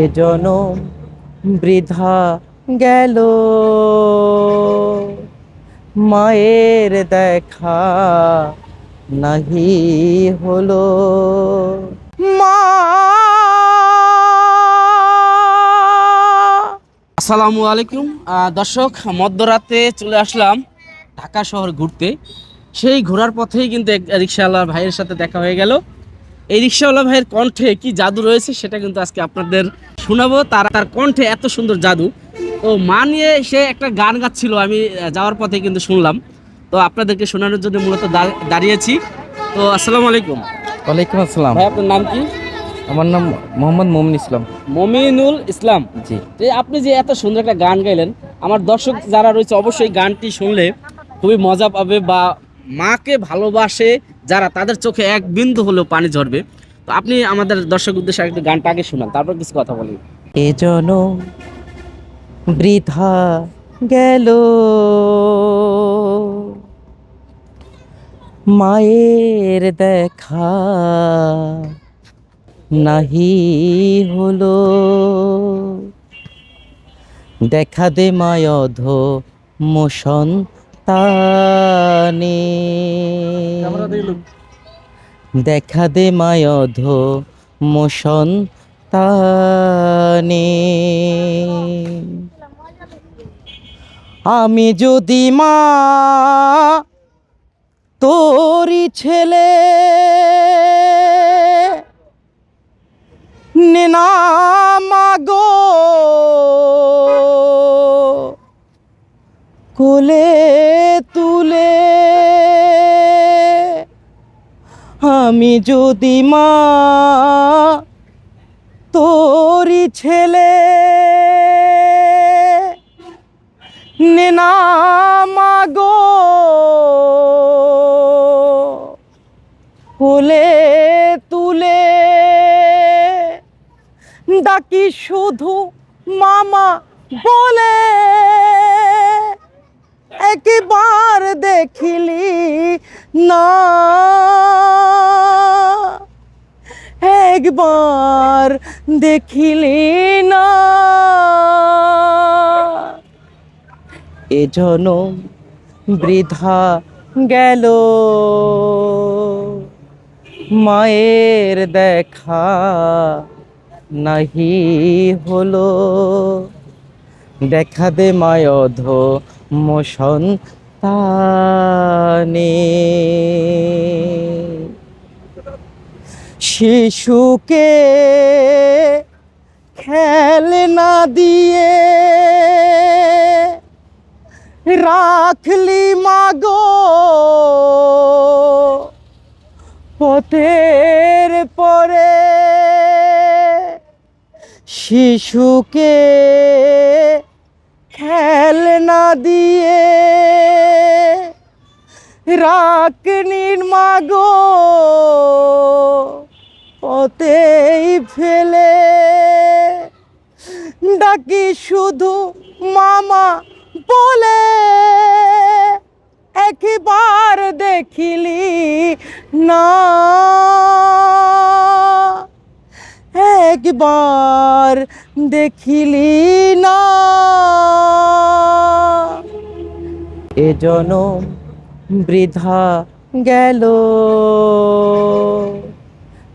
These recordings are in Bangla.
এ জনম বৃথা গেল। মায়ের দেখা নাহি হলো। মা আসসালামু আলাইকুম। দর্শক, মধ্যরাতে চলে আসলাম ঢাকা শহর ঘুরতে। সেই ঘোরার পথেই কিন্তু এক রিক্সাওয়ালা ভাইয়ের সাথে দেখা হয়ে গেল। এই রিক্সাওয়ালা ভাইয়ের কণ্ঠে কি জাদু রয়েছে সেটা কিন্তু আজকে আপনাদের শোনাবো। তার তার কণ্ঠে এত সুন্দর জাদু। তো মা নিয়ে সে একটা গান গাচ্ছিল আমি যাওয়ার পথে কিন্তু শুনলাম। তো আপনাদেরকে শোনানোর জন্য মূলত দাঁড়িয়েছি। তো আসসালামু আলাইকুম। ওয়ালাইকুম আসসালাম। ভাই আপনার নাম কি? আমার নাম মোহাম্মদ মোমিন ইসলাম। মমিনুল ইসলাম। জি। যে আপনি যে এত সুন্দর একটা গান গাইলেন আমার দর্শক যারা রয়েছে অবশ্যই গানটি শুনলে খুবই মজা পাবে বা মাকে ভালোবাসে যারা, তাদের চোখে এক বিন্দু হলেও পানি ঝরবে। তো আপনি আমাদের দর্শক উদ্দেশ্যে একটু গানটা আগে শোনান, তারপর কিছু কথা বলি। এ জনম বৃথা গেল। মায়ের দেখা নাহি হলো। দেখা দে মায়ধ মোশন তানে দেখা দে মায়ধ মোশন তানে আমি যদি মা তোরি ছেলে নেনা মাগো কোলে তুলে। আমি যদি মা, তোরি ছেলে নেনা মাগো কোলে তুলে ডাকি শুধু মামা বলে। একবার দেখিলি না। একবার দেখিলি না। এ জনম বৃথা গেল। মায়ের দেখা নাহি হলো। দেখা দে মায়ধ মোশন তানে শিশুকে খেলনা দিয়ে রাখলি মাগো পথের পরে। শিশুকে খেলনা দিয়ে রাখনির মাগো পথেই ফেলে। ডাকি শুধু মামা বলে একবার দেখিলি না। একবার দেখিলি না। এ জনম বৃথা গেল।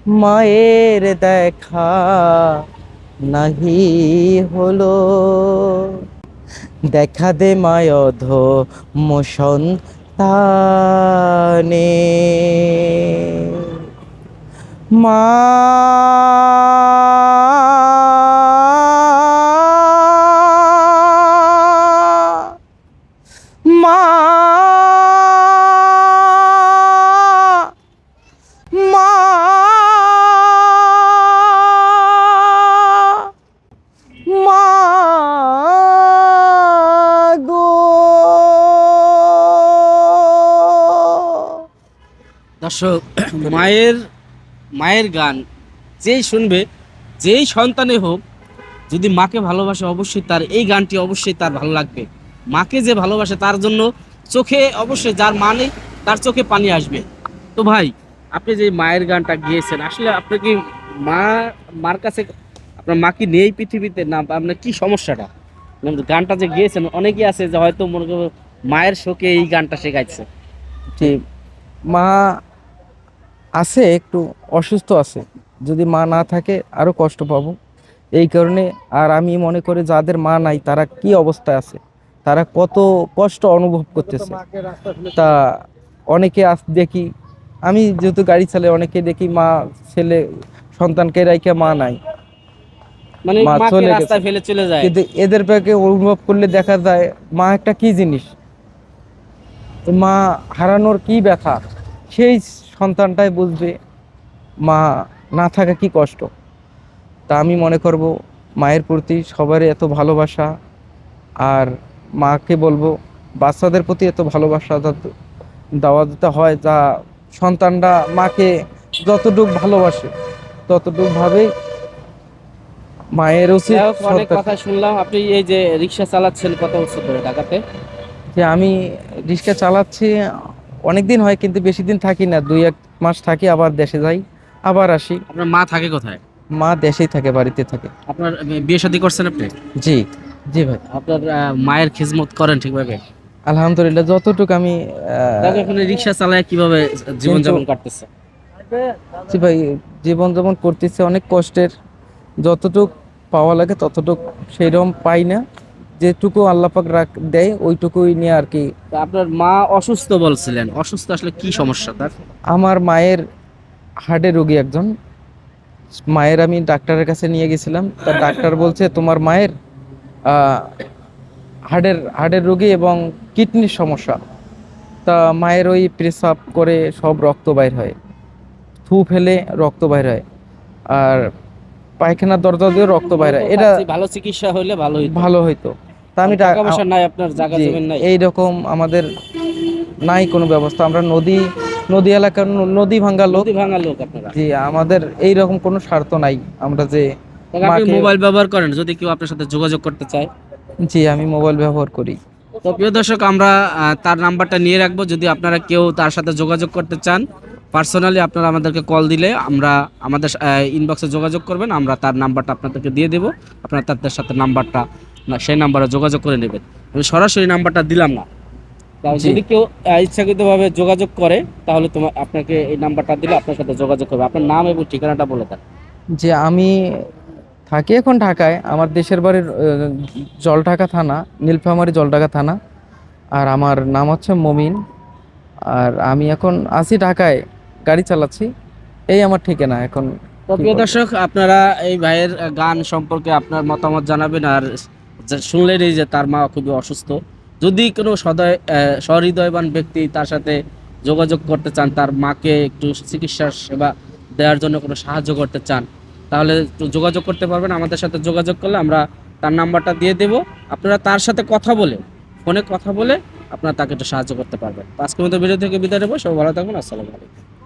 মায়ের দেখা নাহি হলো। দেখা দে মায়ধ মোশন তানে। মা দর্শক মায়ের মায়ের গান, যেই শুনবে, যেই সন্তানে হোক, যদি মাকে ভালোবাসে অবশ্যই তার এই গানটি অবশ্যই তার ভালো লাগবে। মাকে যে ভালোবাসে তার জন্য চোখে অবশ্যই যার মানে তার চোখে পানি আসবে। তো ভাই, আপনি যে মায়ের গানটা গিয়েছেন, আসলে আপনি কি মা, মার কাছে, আপনার মা কি নেই পৃথিবীতে? না আপনার কি সমস্যাটা? গানটা যে গিয়েছেন, অনেকেই আছে যে হয়তো মনে মায়ের শোকে এই গানটা শেখাইছে। যে মা আছে একটু অসুস্থ আছে। যদি মা না থাকে আরও কষ্ট পাবো। এই কারণে আর আমি মনে করি যাদের মা নাই তারা কি অবস্থায় আছে? তারা কত কষ্ট অনুভব করতেছে। তা অনেকে আস দেখি আমি যেহেতু গাড়ি চালাই অনেকে দেখি মা ছেলে সন্তানকে রাইখে মা নাই। মানে মা চলে গেছে। রাস্তায় ফেলে চলে যায়। কিন্তু এদের অনুভব করলে দেখা যায় মা একটা কি জিনিস? মা হারানোর কি ব্যথা? সেই সন্তানটাই বুঝবে মা না থাকা কি কষ্ট। তা আমি মনে করব মায়ের প্রতি সবারই এত ভালোবাসা আর মাকে বলব বাচ্চাদের প্রতি এত ভালোবাসা দেওয়া দিতে হয় যা সন্তানরা মাকে যতটুকু ভালোবাসে ততটুকু ভাবেই মায়ের উচিত অনেক কথা শুনলাম। আপনি এই যে রিক্সা চালাচ্ছেন কত বছর ধরে ঢাকাতে? যে আমি রিক্সা চালাচ্ছি অনেক দিন হয় কিন্তু বেশি দিন থাকি না। দুই এক মাস থাকি আবার দেশে যাই আবার আসি। আপনার মা থাকে কোথায়? মা দেশেই থাকে বাড়িতে থাকে। আপনার বিয়ে শাদী করছেন আপনি? জি জি ভাই। আপনার আহ, মায়ের খিদমত করেন ঠিকভাবে? আলহামদুলিল্লাহ যতটুকু আমি আহ, রিক্সা চালায় কীভাবে জীবন যাপন কাটতেছে জি ভাই জীবন যেমন করতেছে অনেক কষ্টের। যতটুক পাওয়া লাগে ততটুক সেইরকম পাই না। যেটুকু আল্লাপাক রাখ দেয় ওইটুকুই নিয়ে আর কি। আপনার মা অসুস্থ বলছিলেন। অসুস্থ আসলে কি সমস্যা তার? আমার মায়ের হার্টের রোগী একজন। মায়ের আমি ডাক্তারের কাছে নিয়ে গেছিলাম। তা ডাক্তার বলছে তোমার মায়ের হার্টের হার্টের রোগী এবং কিডনির সমস্যা। তা মায়ের ওই প্রেসাব করে সব রক্ত বাইর হয়। থু ফেলে রক্ত বাইর হয়। আর পায়খানার দরজা দিয়ে রক্ত বাইর হয়। এটা ভালো চিকিৎসা হলে ভালো ভালো হইতো। তা আমি টাকা পয়সা নাই আপনার জায়গা জমি নাই। এইরকম আমাদের নাই কোনো ব্যবস্থা। আমরা নদী নদী এলাকার নদী ভাঙ্গা লোক। নদী ভাঙা লোক আপনারা। জি আমাদের এই রকম কোনো স্বার্থ নাই। আমরা যে আপনি মোবাইল ব্যবহার করেন যদি কেউ আপনার সাথে যোগাযোগ করতে চায়। জি আমি মোবাইল ব্যবহার করি। তো প্রিয় দর্শক আমরা তার নাম্বারটা নিয়ে রাখব। যদি আপনারা কেউ তার সাথে যোগাযোগ করতে চান পার্সোনালি আপনারা আমাদেরকে কল দিলে আমরা আমাদের ইনবক্সে যোগাযোগ করবেন। আমরা তার নাম্বারটা আপনাদেরকে দিয়ে দেবো। আপনারা তাদের সাথে নাম্বারটা সেই নাম্বারে যোগাযোগ করে নেবেন। আমি সরাসরি নাম্বারটা দিলাম না। যদি কেউ ইচ্ছাকৃতভাবে যোগাযোগ করে তাহলে তোমার আপনাকে এই নাম্বারটা দিলে আপনার সাথে যোগাযোগ করবে। আপনার নাম এবং ঠিকানাটা বলে দেন। যে আমি থাকি এখন ঢাকায়। আমার দেশের বাড়ির জলঢাকা থানা নীলফামারী জলঢাকা থানা। আর আমার নাম হচ্ছে মমিন। আর আমি এখন আছি ঢাকায় গাড়ি চালাচ্ছি। এই আমার ঠিকানা এখন। প্রিয় দর্শক আপনারা এই ভাইয়ের গান সম্পর্কে আপনার মতামত জানাবেন। আর শুনলেনই যে তার মা খুবই অসুস্থ। যদি কোনো সদয় সহৃদয়বান ব্যক্তি তার সাথে যোগাযোগ করতে চান, তার মাকে একটু চিকিৎসার সেবা দেওয়ার জন্য কোনো সাহায্য করতে চান, তাহলে একটু যোগাযোগ করতে পারবেন। আমাদের সাথে যোগাযোগ করলে আমরা তার নাম্বারটা দিয়ে দেব। আপনারা তার সাথে কথা বলে, ফোনে কথা বলে আপনারা তাকে একটু সাহায্য করতে পারবেন। আজকের মতো ভিডিও থেকে বিদায় নেব। সবাই ভালো থাকুন আসসালামু আলাইকুম।